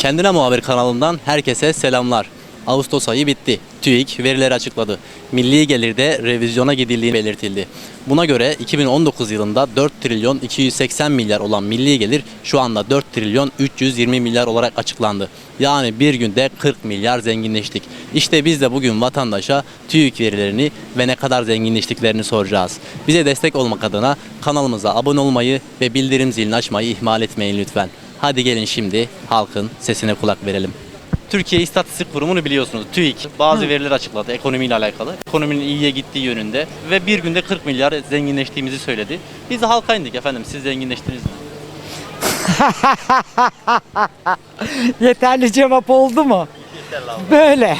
Kendine Muhabir kanalından herkese selamlar. Ağustos ayı bitti. TÜİK verileri açıkladı. Milli gelirde revizyona gidildiği belirtildi. Buna göre 2019 yılında 4 trilyon 280 milyar olan milli gelir şu anda 4 trilyon 320 milyar olarak açıklandı. Yani bir günde 40 milyar zenginleştik. İşte biz de bugün vatandaşa TÜİK verilerini ve ne kadar zenginleştiklerini soracağız. Bize destek olmak adına kanalımıza abone olmayı ve bildirim zilini açmayı ihmal etmeyin lütfen. Hadi gelin şimdi halkın sesine kulak verelim. Türkiye İstatistik Kurumu'nu biliyorsunuz. TÜİK bazı veriler açıkladı ekonomiyle alakalı. Ekonominin iyiye gittiği yönünde ve bir günde 40 milyar zenginleştiğimizi söyledi. Biz de halka indik efendim. Siz zenginleştiniz mi? Yeterli cevap oldu mu? Böyle.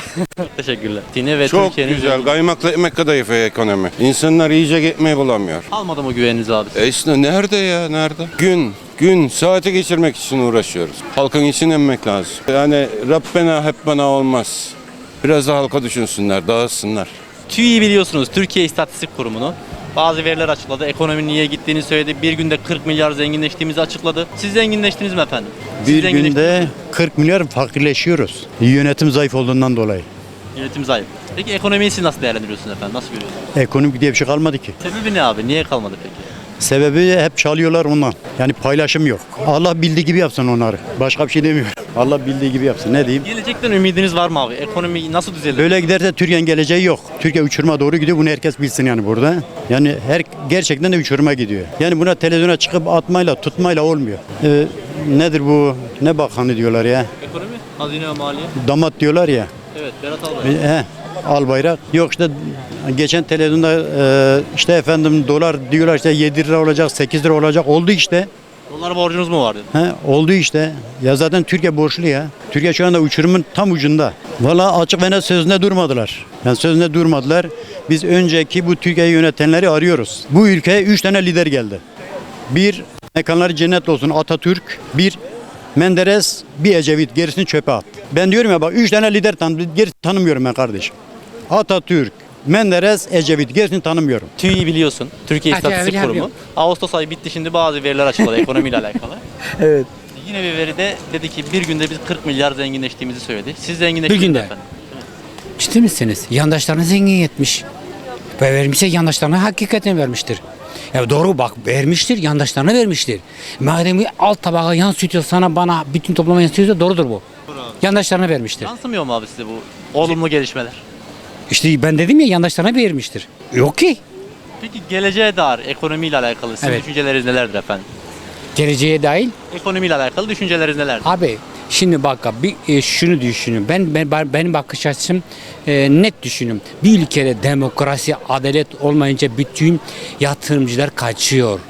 Teşekkürler. Dine ve Çok Türkiye'nin güzel. Kaymakla ekmek kadayıfı ekonomi. İnsanlar yiyecek ekmeği bulamıyor. Almadı mı güveninizi abi? E işte nerede ya nerede? Gün, gün, saati geçirmek için uğraşıyoruz. Halkın için emmek lazım. Yani Rabbena hep bana olmaz. Biraz da halka düşünsünler, dağıtsınlar. TÜİ'yi biliyorsunuz. Türkiye İstatistik Kurumu'nu. Bazı veriler açıkladı. Ekonominin iyiye gittiğini söyledi. Bir günde 40 milyar zenginleştiğimizi açıkladı. Siz zenginleştiniz mi efendim? Siz Bir zenginleştiniz günde mi? 40 milyar fakirleşiyoruz. Yönetim zayıf olduğundan dolayı. Yönetim zayıf. Peki ekonomiyi siz nasıl değerlendiriyorsunuz efendim? Nasıl görüyorsunuz? Ekonomik diye bir şey kalmadı ki. Sebebi ne abi? Niye kalmadı peki? Sebebi hep çalıyorlar ondan. Yani paylaşım yok. Allah bildiği gibi yapsın onları. Başka bir şey demiyorum. Allah bildiği gibi yapsın. Ne diyeyim? Gelecekten ümidiniz var mı abi? Ekonomi nasıl düzelir? Böyle giderse Türkiye'nin geleceği yok. Türkiye uçuruma doğru gidiyor. Bunu herkes bilsin yani burada. Yani her gerçekten de uçuruma gidiyor. Yani buna televizyona çıkıp atmayla, tutmayla olmuyor. Ee, nedir bu? Ne bakanı diyorlar ya? Ekonomi, hazine ve maliye. Damat diyorlar ya. Evet, Berat Albayrak. He, al bayrak. Yok işte geçen televizyonda e, işte efendim dolar diyorlar işte 7 lira olacak 8 lira olacak oldu işte. Dolar borcunuz mu vardı? He, oldu işte. Ya zaten Türkiye borçlu ya. Türkiye şu anda uçurumun tam ucunda. Valla açık ve net sözünde durmadılar. Yani sözünde durmadılar. Biz önceki bu Türkiye'yi yönetenleri arıyoruz. Bu ülkeye 3 tane lider geldi. Bir, mekanları cennet olsun Atatürk. Bir, Menderes, bir Ecevit. Gerisini çöpe at. Ben diyorum ya bak 3 tane lider tanıdım. Gerisi tanımıyorum ben kardeşim. Atatürk, Menderes, Ecevit. Gerisini tanımıyorum. TÜİ'yi biliyorsun. Türkiye İstatistik. Kurumu. Ağustos ayı bitti şimdi bazı veriler açıkladı ekonomiyle alakalı. Evet. Yine bir veride dedi ki bir günde biz 40 milyar zenginleştiğimizi söyledi. Siz zenginleştiniz Bir günde. efendim? Ciddi misiniz? Yandaşlarına zengin etmiş. Ve vermişse yandaşlarına hakikaten vermiştir. Ya doğru bak vermiştir, yandaşlarına vermiştir. Madem alt tabaka yansıtıyor sana bana bütün topluma yansıtıyorsa doğrudur bu. Yandaşlarına vermiştir. Yansımıyor mu abi size bu olumlu gelişmeler? İşte ben dedim ya yandaşlarına vermiştir. Yok ki. Peki geleceğe dair ekonomiyle alakalı sizin Evet. düşünceleriniz nelerdir efendim? Geleceğe dahil. Ekonomiyle alakalı düşünceleriniz nelerdir? Abi şimdi bak abi, bir e, şunu düşünün. Ben, ben ben- benim bakış açım e, net düşünün. Bir ülkede demokrasi, adalet olmayınca bütün yatırımcılar kaçıyor.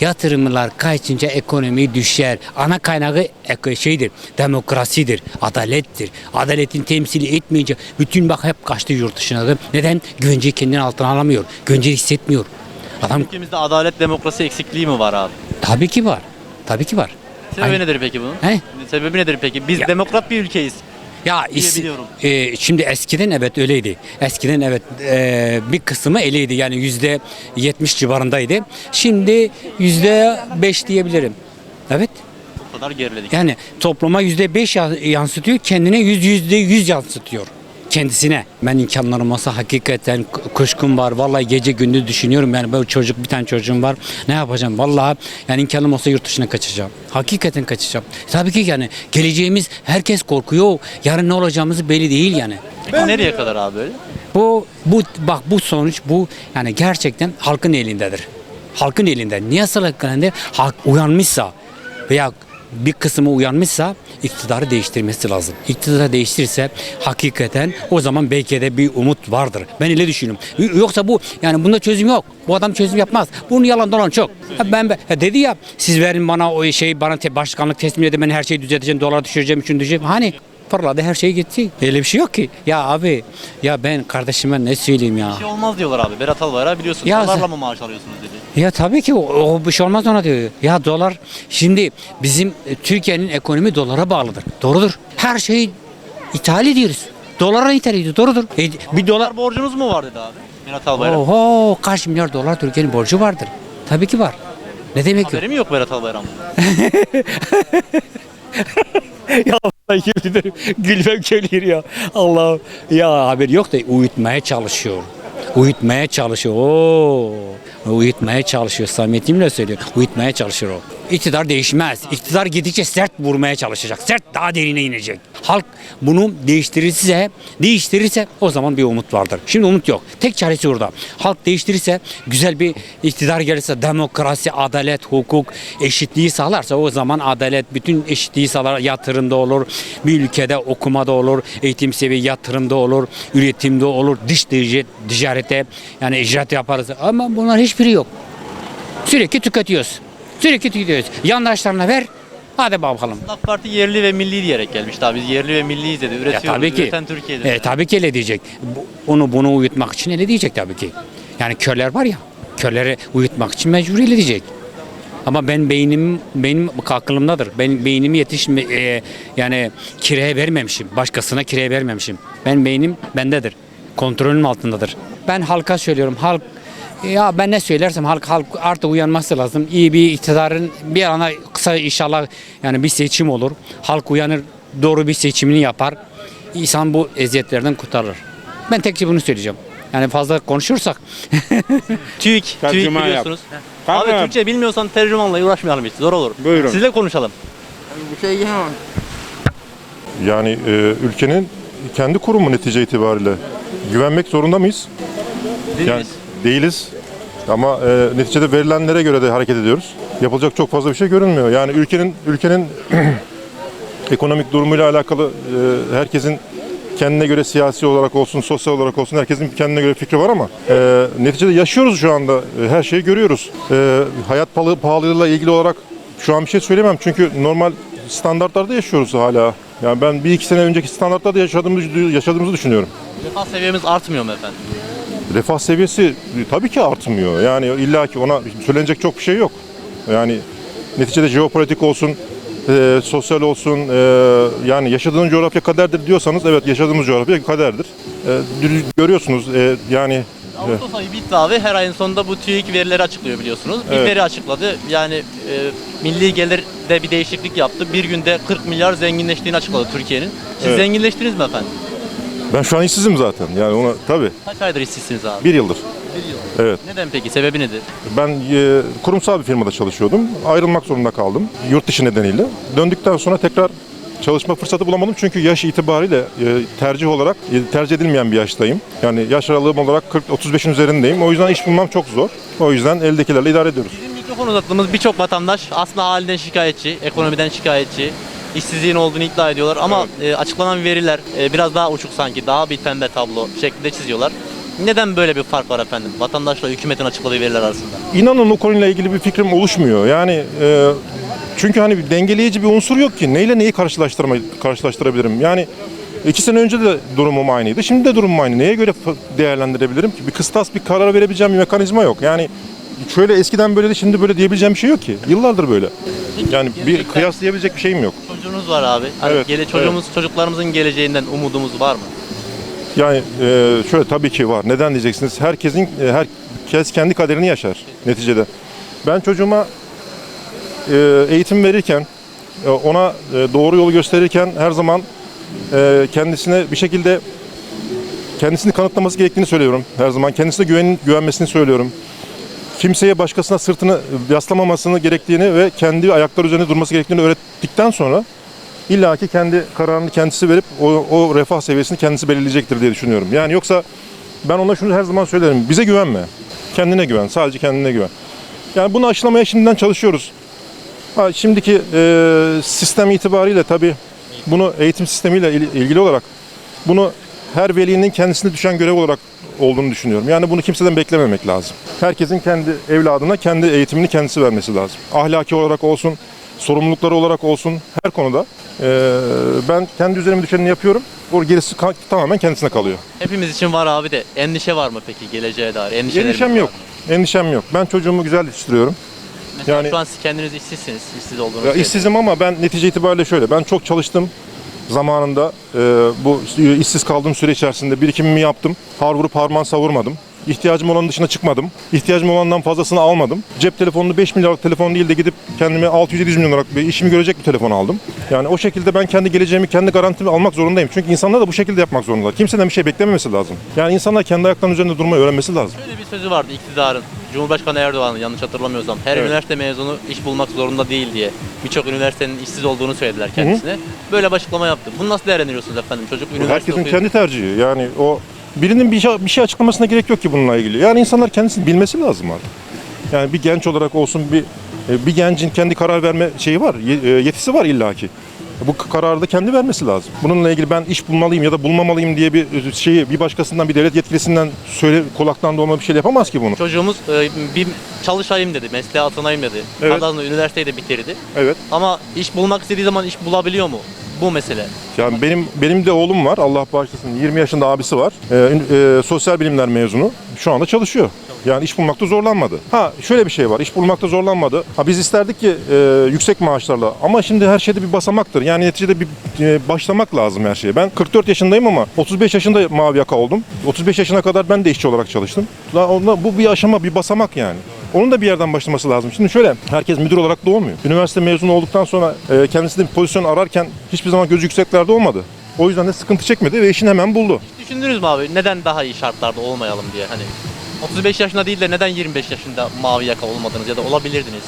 Yatırımlar kaçınca ekonomi düşer. Ana kaynağı şeydir, demokrasidir, adalettir. Adaletin temsili etmeyince bütün bak hep kaçtı yurt dışına. Neden? Güvenceyi kendinin altına alamıyor. Güvenceyi hissetmiyor. Adam Ülkemizde adalet demokrasi eksikliği mi var abi? tabii ki var. Tabii ki var. Sebebi Ay- nedir peki bunun? He? Sebebi nedir peki? Biz Ya- demokrat bir ülkeyiz. Ya is- Diyebiliyorum. e, şimdi eskiden evet öyleydi. Eskiden evet e, bir kısmı öyleydi yani yüzde yetmiş civarındaydı. Şimdi yüzde beş diyebilirim. Evet. Bu kadar geriledik. Yani topluma yüzde beş ya- yansıtıyor, kendine yüz yüzde yüz yansıtıyor. Kendisine. Ben imkanlarım olsa hakikaten kuşkum var. Vallahi gece gündüz düşünüyorum. Yani böyle çocuk bir tane çocuğum var. Ne yapacağım? Vallahi yani imkanım olsa yurt dışına kaçacağım. Hakikaten kaçacağım. Tabii ki yani geleceğimiz herkes korkuyor. Yarın ne olacağımızı belli değil yani. Peki nereye kadar abi öyle? Bu bu bak bu sonuç bu yani gerçekten halkın elindedir. Halkın elinde. Niye halkın elinde? Halk uyanmışsa veya bir kısmı uyanmışsa iktidarı değiştirmesi lazım. İktidarı değiştirirse hakikaten o zaman belki de bir umut vardır. Ben öyle düşünüyorum. Yoksa bu yani bunda çözüm yok. Bu adam çözüm yapmaz. Bunun yalan dolan çok. Ha Ben, ha dedi ya siz verin bana o şey bana te, başkanlık teslim edin ben her şeyi düzelteceğim dolar düşüreceğim için düşüreceğim. Hani fırladı her şey gitti. Öyle bir şey yok ki. Ya abi ya ben kardeşime ne söyleyeyim ya. Bir şey olmaz diyorlar abi. Berat Albayrak biliyorsun. Ya Dolarla mı maaş alıyorsunuz dedi. Ya tabii ki o, o bir şey olmaz ona diyor. Ya dolar şimdi bizim e, Türkiye'nin ekonomi dolara bağlıdır. Doğrudur. Her şeyi ithal ediyoruz. Dolara ithal ediyoruz. Doğrudur. E, bir dolar borcunuz mu var dedi abi. Berat Albayrak. Oho kaç milyar dolar Türkiye'nin borcu vardır. Tabii ki var. Ne demek yok? Haberi mi yok Berat Albayrak'ın? Yemin ederim gülmem geliyor ya. Allah ya haber yok da uyutmaya çalışıyor. Uyutmaya çalışıyor. Oo. Uyutmaya çalışıyor. Samimiyetimle söylüyorum. Uyutmaya çalışıyor o. İktidar değişmez. İktidar gidikçe sert vurmaya çalışacak. Sert daha derine inecek. Halk bunu değiştirirse, değiştirirse o zaman bir umut vardır. Şimdi umut yok. Tek çaresi orada. Halk değiştirirse, güzel bir iktidar gelirse, demokrasi, adalet, hukuk, eşitliği sağlarsa o zaman adalet, bütün eşitliği sağlar. Yatırımda olur, bir ülkede okumada olur, eğitim seviye yatırımda olur, üretimde olur, dış ticaret- ticarete yani icraat yaparız. Ama bunlar hiçbiri yok. Sürekli tüketiyoruz. Sürekli tüketiyoruz. Yandaşlarına ver. Hadi bakalım. AK Parti yerli ve milli diyerek gelmişti abi. Biz yerli ve milliyiz dedi. Ya Üretiyoruz. tabii ki. Üreten Türkiye'de. E, tabii ki öyle diyecek. Bu- Onu bunu uyutmak için öyle diyecek tabii ki. Yani körler var ya. Körleri uyutmak için mecbur öyle diyecek. Ama ben beynim benim aklımdadır. Ben beynimi yetişme e, yani kiraya vermemişim. Başkasına kiraya vermemişim. Ben beynim bendedir. Kontrolüm altındadır. Ben halka söylüyorum. Halk ya ben ne söylersem halk halk artık uyanması lazım. İyi bir iktidarın bir ana kısa inşallah yani bir seçim olur. Halk uyanır, doğru bir seçimini yapar. İnsan bu eziyetlerden kurtarılır. Ben tekçe bunu söyleyeceğim. Yani fazla konuşursak TÜİK, TÜİK Tercüman yap. biliyorsunuz. Abi Tamam. Türkçe bilmiyorsan tercümanla uğraşmayalım hiç. Zor olur. Buyurun. Sizle konuşalım. Yani e, ülkenin kendi kurumu netice itibariyle güvenmek zorunda mıyız? Değil Yani miyiz? Değiliz. Ama e, neticede verilenlere göre de hareket ediyoruz. Yapılacak çok fazla bir şey görünmüyor. Yani ülkenin ülkenin ekonomik durumuyla alakalı e, herkesin kendine göre siyasi olarak olsun, sosyal olarak olsun herkesin kendine göre fikri var ama e, neticede yaşıyoruz şu anda. E, her şeyi görüyoruz. E, hayat pahalı, pahalılığıyla ilgili olarak şu an bir şey söylemem çünkü normal standartlarda yaşıyoruz hala. Yani ben bir iki sene önceki standartlarda yaşadığımızı, yaşadığımızı düşünüyorum. Refah seviyemiz artmıyor mu efendim? Refah seviyesi e, tabii ki artmıyor. Yani illa ki ona söylenecek çok bir şey yok. Yani neticede jeopolitik olsun, e, sosyal olsun, e, yani yaşadığın coğrafya kaderdir diyorsanız evet yaşadığımız coğrafya kaderdir. E, görüyorsunuz e, yani Ağustos ayı bitti abi. Her ayın sonunda bu TÜİK verileri açıklıyor biliyorsunuz. Bir Evet. veri açıkladı. Yani e, milli gelirde bir değişiklik yaptı. Bir günde 40 milyar zenginleştiğini açıkladı Türkiye'nin. Siz Evet. zenginleştiniz mi efendim? Ben şu an işsizim zaten. Yani ona tabii Kaç aydır işsizsiniz abi? bir yıldır. Bir yıl. Evet. Neden peki? Sebebi nedir? Ben e, kurumsal bir firmada çalışıyordum. Ayrılmak zorunda kaldım yurt dışı nedeniyle. Döndükten sonra tekrar çalışma fırsatı bulamadım çünkü yaş itibariyle e, tercih olarak e, tercih edilmeyen bir yaştayım. Yani yaş aralığım olarak 40-35'in üzerindeyim. O yüzden iş bulmam çok zor. O yüzden eldekilerle idare ediyoruz. Bizim mikrofon uzattığımız birçok vatandaş aslında halinden şikayetçi, ekonomiden şikayetçi, işsizliğin olduğunu iddia ediyorlar ama e, açıklanan veriler e, biraz daha uçuk sanki, daha bir pembe tablo şeklinde çiziyorlar. Neden böyle bir fark var efendim? Vatandaşla hükümetin açıkladığı veriler arasında. İnanın o konuyla ilgili bir fikrim oluşmuyor. Yani e, çünkü hani bir dengeleyici bir unsur yok ki. Neyle neyi karşılaştırma, karşılaştırabilirim? Yani iki sene önce de durumum aynıydı. Şimdi de durumum aynı. Neye göre değerlendirebilirim ki? Bir kıstas, bir karar verebileceğim bir mekanizma yok. Yani şöyle eskiden böyle de şimdi böyle diyebileceğim bir şey yok ki. Yıllardır böyle. Yani bir kıyaslayabilecek bir şeyim yok. Çocuğunuz var abi. Hani Evet, gele, çocuğumuz, çocuklarımızın geleceğinden umudumuz var mı? Yani e, şöyle tabii ki var. Neden diyeceksiniz? Herkesin e, herkes kendi kaderini yaşar neticede. Ben çocuğuma e, eğitim verirken, e, ona e, doğru yolu gösterirken her zaman e, kendisine bir şekilde kendisini kanıtlaması gerektiğini söylüyorum. Her zaman kendisine güven, güvenmesini söylüyorum. Kimseye başkasına sırtını yaslamamasını gerektiğini ve kendi ayakları üzerinde durması gerektiğini öğrettikten sonra İlla ki kendi kararını kendisi verip o, o refah seviyesini kendisi belirleyecektir diye düşünüyorum. Yani yoksa ben ona şunu her zaman söylerim. Bize güvenme. Kendine güven. Sadece kendine güven. Yani bunu aşılamaya şimdiden çalışıyoruz. Ha, şimdiki e, sistem itibariyle tabii bunu eğitim sistemiyle il- ilgili olarak bunu her velinin kendisine düşen görev olarak olduğunu düşünüyorum. Yani bunu kimseden beklememek lazım. Herkesin kendi evladına kendi eğitimini kendisi vermesi lazım. Ahlaki olarak olsun, sorumlulukları olarak olsun her konuda. Ee, ben kendi üzerime düşenini yapıyorum. O gerisi tamamen kendisine kalıyor. Hepimiz için var abi de endişe var mı peki geleceğe dair? Endişem var yok. mı? Endişem yok. Ben çocuğumu güzel yetiştiriyorum. Mesela Yani- şu an siz kendiniz işsizsiniz. İşsiz olduğunuzu Ya işsizim ama ben netice itibariyle şöyle. Ben çok çalıştım zamanında. Ee, bu işsiz kaldığım süre içerisinde birikimimi yaptım. Har vurup harman savurmadım. İhtiyacım olan dışına çıkmadım. İhtiyacım olandan fazlasını almadım. Cep telefonunu 5 milyarlık telefon değil de gidip kendime 600-700 milyon liralık bir işimi görecek bir telefon aldım. Yani o şekilde ben kendi geleceğimi, kendi garantimi almak zorundayım. Çünkü insanlar da bu şekilde yapmak zorundalar. Kimseden bir şey beklememesi lazım. Yani insanlar kendi ayaklarının üzerinde durmayı öğrenmesi lazım. Şöyle bir sözü vardı iktidarın. Cumhurbaşkanı Erdoğan'ın yanlış hatırlamıyorsam. Her Evet. üniversite mezunu iş bulmak zorunda değil diye. Birçok üniversitenin işsiz olduğunu söylediler kendisine. Böyle bir açıklama yaptı. Bunu nasıl değerlendiriyorsunuz efendim? Çocuk üniversite herkesin okuyor. kendi tercihi. Yani o birinin bir şey, bir şey açıklamasına gerek yok ki bununla ilgili. Yani insanlar kendisini bilmesi lazım artık. Yani bir genç olarak olsun bir e, bir gencin kendi karar verme şeyi var, e, yetisi var illaki. Bu kararı da kendi vermesi lazım. Bununla ilgili ben iş bulmalıyım ya da bulmamalıyım diye bir şeyi bir başkasından bir devlet yetkilisinden söyle kulaktan dolma bir şey yapamaz ki bunu. Çocuğumuz e, bir çalışayım dedi, mesleğe atanayım dedi. Evet. Kazandı, üniversiteyi de bitirdi. Evet. Ama iş bulmak istediği zaman iş bulabiliyor mu? Bu mesele. Yani benim benim de oğlum var. Allah bağışlasın. 20 yaşında abisi var. Ee, e, sosyal bilimler mezunu. Şu anda çalışıyor. Yani iş bulmakta zorlanmadı. Ha şöyle bir şey var. İş bulmakta zorlanmadı. Ha biz isterdik ki e, yüksek maaşlarla ama şimdi her şeyde bir basamaktır. Yani neticede bir e, başlamak lazım her şeye. Ben 44 yaşındayım ama 35 yaşında mavi yaka oldum. 35 yaşına kadar ben de işçi olarak çalıştım. Daha onda, bu bir aşama, bir basamak yani. Onun da bir yerden başlaması lazım. Şimdi şöyle, herkes müdür olarak doğmuyor. Üniversite mezunu olduktan sonra e, kendisine bir pozisyon ararken hiçbir zaman gözü yükseklerde olmadı. O yüzden de sıkıntı çekmedi ve işini hemen buldu. Düşündünüz mü abi neden daha iyi şartlarda olmayalım diye hani 35 yaşında değil de neden 25 yaşında mavi yaka olmadınız ya da olabilirdiniz?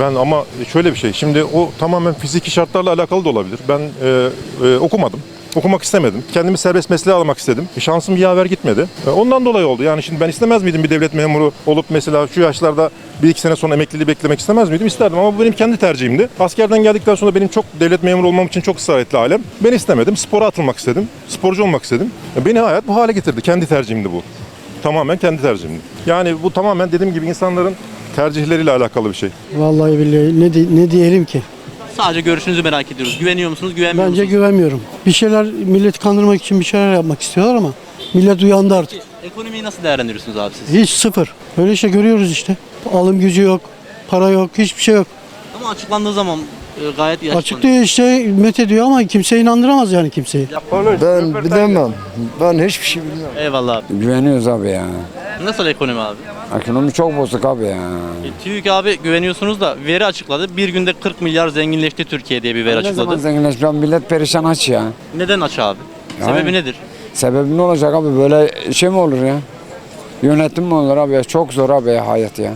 Ben ama şöyle bir şey, şimdi o tamamen fiziki şartlarla alakalı da olabilir. Ben e, e, okumadım. Okumak istemedim. Kendimi serbest mesleğe almak istedim. E, Şansım yaver gitmedi. E, Ondan dolayı oldu. Yani şimdi ben istemez miydim bir devlet memuru olup mesela şu yaşlarda bir iki sene sonra emekliliği beklemek istemez miydim? İsterdim ama bu benim kendi tercihimdi. Askerden geldikten sonra benim çok devlet memuru olmam için çok ısrar etti alem. Ben istemedim. Spora atılmak istedim. Sporcu olmak istedim. E, Beni hayat bu hale getirdi. Kendi tercihimdi bu. Tamamen kendi tercihimdi. Yani bu tamamen dediğim gibi insanların tercihleriyle alakalı bir şey. Vallahi billahi ne, ne diyelim ki? Sadece görüşünüzü merak ediyoruz. Güveniyor musunuz, güvenmiyor Bence musunuz? güvenmiyorum. Bir şeyler milleti kandırmak için bir şeyler yapmak istiyorlar ama millet uyandı artık. Ekonomiyi nasıl değerlendiriyorsunuz abi siz? Hiç sıfır. Öyle işte görüyoruz işte. Alım gücü yok, para yok, hiçbir şey yok. Ama açıklandığı zaman e, gayet iyi açıklanıyor. Açıklıyor işte met ediyor ama kimse inandıramaz yani kimseyi. Ben bilemem. Ben hiçbir şey bilmiyorum. Eyvallah abi. Güveniyoruz abi ya. Nasıl ekonomi abi? Ekonomi çok bozuk abi ya. E, TÜİK abi güveniyorsunuz da veri açıkladı. Bir günde 40 milyar zenginleşti Türkiye diye bir veri Ne zaman açıkladı. zenginleşmiş? Millet perişan aç ya. Neden aç abi? Yani- Sebebi nedir? Sebebi ne olacak abi? Böyle şey mi olur ya? Yönetim mi olur abi ya? Çok zor abi ya hayat ya.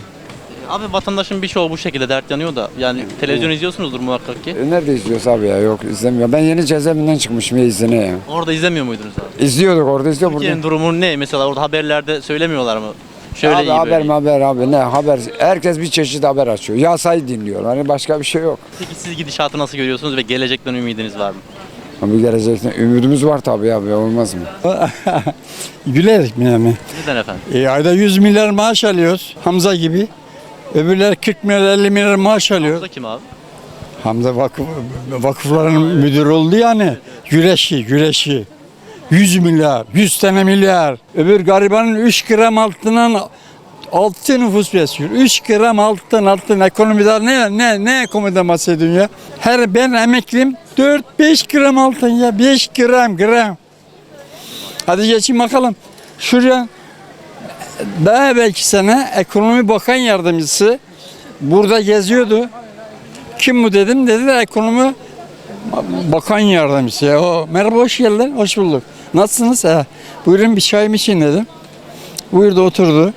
Abi vatandaşın birçoğu bu şekilde dert yanıyor da yani televizyon izliyorsunuzdur muhakkak ki. E nerede izliyoruz abi ya? Yok izlemiyor. Ben yeni cezaevinden çıkmışım ya izine ya. Orada izlemiyor muydunuz abi? İzliyorduk orada izliyor burada. Türkiye'nin durumu ne? Mesela orada haberlerde söylemiyorlar mı? Şöyle abi iyi haber böyle mi iyi. haber abi ne haber? Herkes bir çeşit haber açıyor. Yasayı dinliyor. Hani başka bir şey yok. Peki siz gidişatı nasıl görüyorsunuz ve gelecekten ümidiniz var mı? Abi gelecekte ümidimiz var tabii abi olmaz mı? Gülerek mi yani? Neden efendim? E, ayda 100 milyar maaş alıyoruz. Hamza gibi. Öbürler 40 milyar 50 milyar maaş alıyor. Burada kim abi? Hamza vakıf, vakıfların müdürü oldu yani. Güreşi, güreşi. 100 milyar, 100 tane milyar. Öbür garibanın 3 gram altından 6 nüfus besliyor. 3 gram altın altın ekonomide ne ne ne ekonomiden bahsediyorsun ya? Her ben emekliyim 4-5 gram altın ya 5 gram gram. Hadi geçin bakalım. Şuraya daha belki sene ekonomi bakan yardımcısı burada geziyordu. Kim bu dedim dedi de ekonomi bakan yardımcısı ya. O, merhaba hoş geldin, hoş bulduk. Nasılsınız? He. Buyurun bir çayım için dedim. Buyurdu oturdu.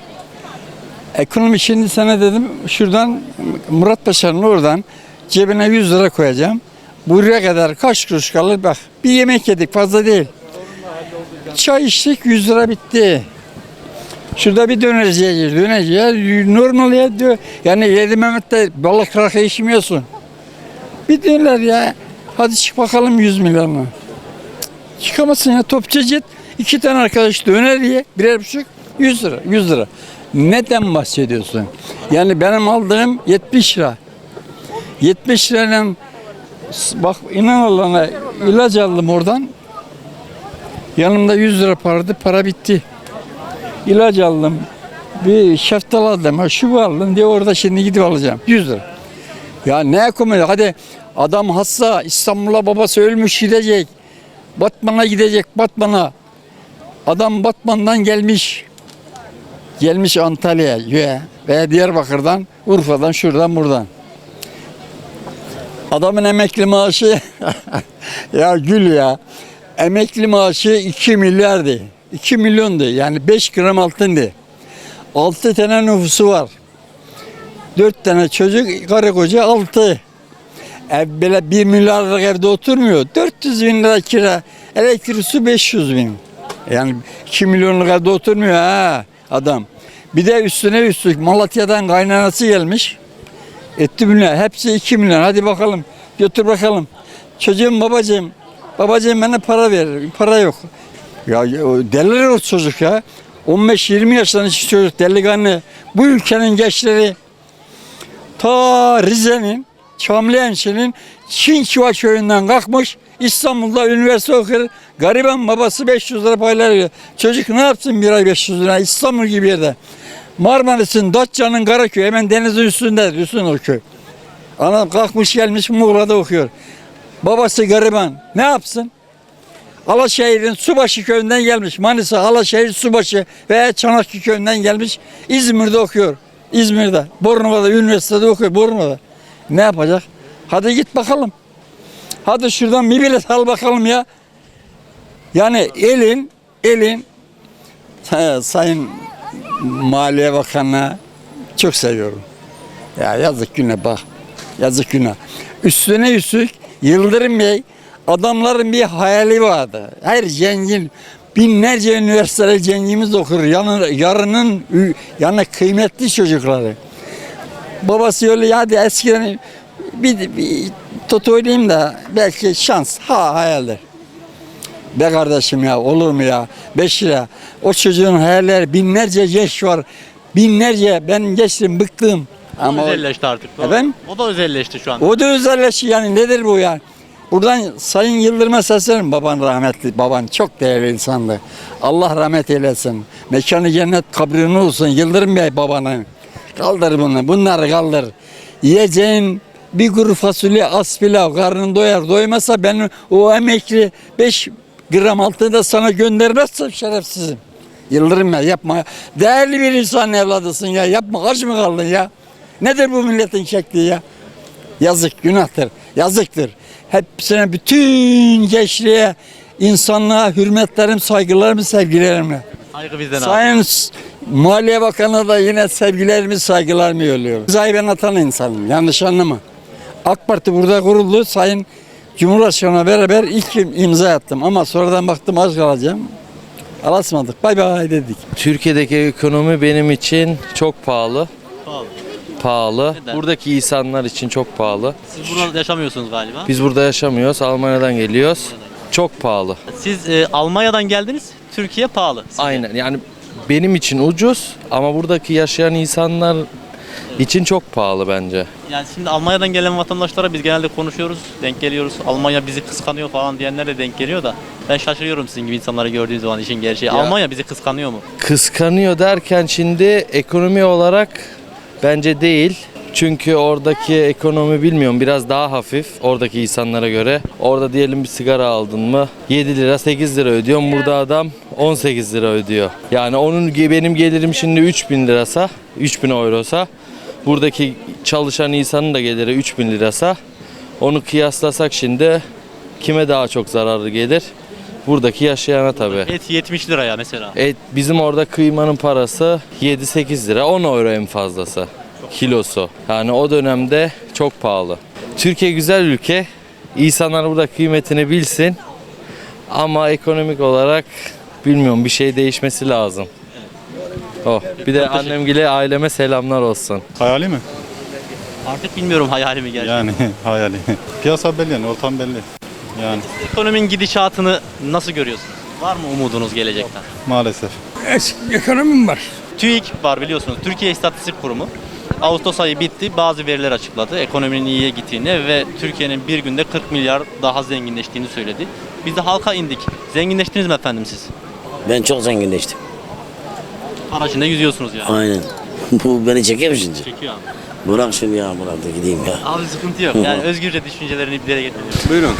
Ekonomi şimdi sana dedim şuradan Murat Paşa'nın oradan cebine 100 lira koyacağım. Buraya kadar kaç kuruş kalır bak. Bir yemek yedik fazla değil. Çay içtik 100 lira bitti. Şurada bir dönerciye gir. Dönerciye normal ya diyor. Yani yedi Mehmet'te balık rakı içmiyorsun. Bir döner ya. Hadi çık bakalım 100 milyonla. Çıkamazsın ya topçu git. İki tane arkadaş döner ye. Birer buçuk 100 lira. 100 lira. Neden bahsediyorsun? Yani benim aldığım 70 lira. 70 lirayla bak inan Allah'ına ilaç aldım oradan. Yanımda 100 lira paradı. Para bitti. İlaç aldım. Bir şeftal aldım. Ha, şu aldım diye orada şimdi gidip alacağım. 100 lira. Ya ne komedi? Hadi adam hasta İstanbul'a babası ölmüş gidecek. Batman'a gidecek Batman'a. Adam Batman'dan gelmiş. Gelmiş Antalya'ya veya Diyarbakır'dan, Urfa'dan, şuradan, buradan. Adamın emekli maaşı ya gül ya. Emekli maaşı 2 milyardı. 2 milyondu. Yani 5 gram altındı. 6 tane nüfusu var. 4 tane çocuk, karı koca 6. Ev böyle 1 milyarlık evde oturmuyor. 400 bin lira kira. Elektrik su 500 bin. Yani 2 milyonluk evde oturmuyor ha adam. Bir de üstüne üstlük Malatya'dan kaynanası gelmiş. Etti milyon. Hepsi 2 milyon. Hadi bakalım. Götür bakalım. Çocuğum babacığım. Babacığım bana para ver. Para yok. Ya o deliler o çocuk ya. 15-20 yaşındaki çocuk delikanlı. Bu ülkenin gençleri ta Rize'nin, Çamlıhemşin'in Çinçiva köyünden kalkmış. İstanbul'da üniversite okur. Gariban babası 500 lira paylar veriyor. Çocuk ne yapsın bir ay 500 lira İstanbul gibi yerde. Marmaris'in, Datça'nın Karaköy hemen denizin üstünde, üstün o köy. Anam kalkmış gelmiş Muğla'da okuyor. Babası gariban. Ne yapsın? Alaşehir'in Subaşı köyünden gelmiş. Manisa, Alaşehir, Subaşı veya Çanaklı köyünden gelmiş. İzmir'de okuyor. İzmir'de. Bornova'da, üniversitede okuyor. Bornova'da. Ne yapacak? Hadi git bakalım. Hadi şuradan bir bilet al bakalım ya. Yani elin, elin Sayın Maliye Bakanı'na çok seviyorum. Ya yazık güne bak. Yazık güne. Üstüne üstlük Yıldırım Bey adamların bir hayali vardı. Her zengin binlerce üniversitede zengimiz okur. Yanı, yarının yani kıymetli çocukları. Babası öyle ya hadi eskiden bir, bir oynayayım da belki şans ha hayaldir. Be kardeşim ya olur mu ya? 5 lira. O çocuğun hayalleri binlerce genç var. Binlerce ben geçtim bıktım. Ama o, özelleşti artık. O- Efendim? O da özelleşti şu an. o da özelleşti yani nedir bu yani? Buradan Sayın Yıldırım'a seslenirim. Baban rahmetli. Baban çok değerli insandı. Allah rahmet eylesin. Mekanı cennet kabrini olsun. Yıldırım Bey babanı. Kaldır bunu. Bunları kaldır. Yiyeceğin bir kuru fasulye az pilav karnın doyar. Doymasa ben o emekli 5 gram altında sana göndermezsem şerefsizim. Yıldırım Bey yapma. Değerli bir insan evladısın ya. Yapma. Kaç mı kaldın ya? Nedir bu milletin çektiği ya? Yazık, günahtır, yazıktır. Hepsine bütün gençliğe, insanlığa hürmetlerim, saygılarımı, sevgilerimle. Saygı bizden abi. Sayın S- Maliye Bakanı'na da yine sevgilerimi, saygılarımı yolluyorum. Rızayı ben atan insanım, yanlış anlama. AK Parti burada kuruldu, Sayın Cumhurbaşkanı'na beraber ilk im- imza attım. Ama sonradan baktım az kalacağım. Alasmadık, bay bay dedik. Türkiye'deki ekonomi benim için çok pahalı. Pahalı. Pahalı. Neden? Buradaki insanlar için çok pahalı. Siz burada yaşamıyorsunuz galiba. Biz burada yaşamıyoruz. Almanya'dan geliyoruz. Çok pahalı. Siz e, Almanya'dan geldiniz. Türkiye pahalı. Sizce? Aynen. Yani benim için ucuz ama buradaki yaşayan insanlar için çok pahalı bence. Yani şimdi Almanya'dan gelen vatandaşlara biz genelde konuşuyoruz, denk geliyoruz. Almanya bizi kıskanıyor falan diyenler de denk geliyor da ben şaşırıyorum sizin gibi insanları gördüğüm zaman işin gerçeği. Almanya bizi kıskanıyor mu? Kıskanıyor derken şimdi ekonomi olarak bence değil. Çünkü oradaki ekonomi bilmiyorum biraz daha hafif oradaki insanlara göre. Orada diyelim bir sigara aldın mı 7 lira 8 lira ödüyorsun. Burada adam 18 lira ödüyor. Yani onun benim gelirim şimdi 3000 lirasa 3000 eurosa buradaki çalışan insanın da geliri 3000 lirasa onu kıyaslasak şimdi kime daha çok zararlı gelir? Buradaki yaşayana tabii. Et 70 liraya mesela. Et bizim orada kıymanın parası 7-8 lira 10 euro en fazlası kilosu. Yani o dönemde çok pahalı. Türkiye güzel ülke. İnsanlar burada kıymetini bilsin. Ama ekonomik olarak bilmiyorum bir şey değişmesi lazım. Oh. Bir de annemgile aileme selamlar olsun. Hayali mi? Artık bilmiyorum hayali mi gerçekten. Yani hayali. Piyasa belli yani ortam belli. Yani Ekonominin gidişatını nasıl görüyorsunuz? Var mı umudunuz gelecekten? maalesef. Eski ekonomim var. TÜİK var biliyorsunuz. Türkiye İstatistik Kurumu. Ağustos ayı bitti. Bazı veriler açıkladı. Ekonominin iyiye gittiğini ve Türkiye'nin bir günde 40 milyar daha zenginleştiğini söyledi. Biz de halka indik. Zenginleştiniz mi efendim siz? Ben çok zenginleştim. Para içinde yüzüyorsunuz yani. Aynen. Bu beni çekiyor mu şimdi? Çekiyor abi. Bırak şunu ya Murat da gideyim ya. Abi sıkıntı yok. Yani özgürce düşüncelerini dile getiriyor. Buyurun.